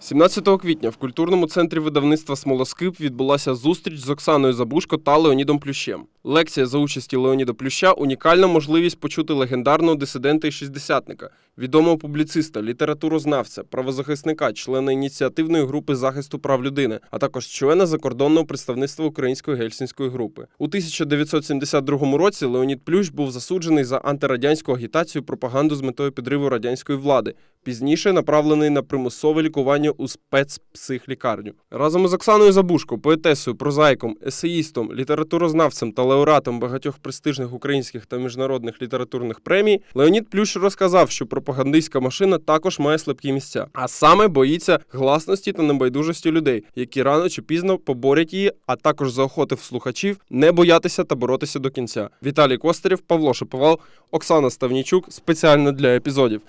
17 квітня в культурному центрі видавництва Смолоскип відбулася зустріч з Оксаною Забушко та Леонідом Плющем. Лекція за участі Леоніда Плюща унікальна можливість почути легендарного дисидента і шістдесятника, відомого публіциста, літературознавця, правозахисника, члена ініціативної групи захисту прав людини, а також члена закордонного представництва української гельсінської групи. У 1972 році Леонід Плющ був засуджений за антирадянську агітацію пропаганду з метою підриву радянської влади. Пізніше направлений на примусове лікування у спецпсихлікарню. Разом із Оксаною Забушко, поетесою, прозаїком, есеїстом, літературознавцем та лауреатом багатьох престижних українських та міжнародних літературних премій, Леонід Плющ розказав, що пропагандистська машина також має слабкі місця, а саме боїться гласності та небайдужості людей, які рано чи пізно поборять її, а також заохотив слухачів не боятися та боротися до кінця. Віталій Костерів, Павло Шиповал, Оксана Ставнічук спеціально для епізодів.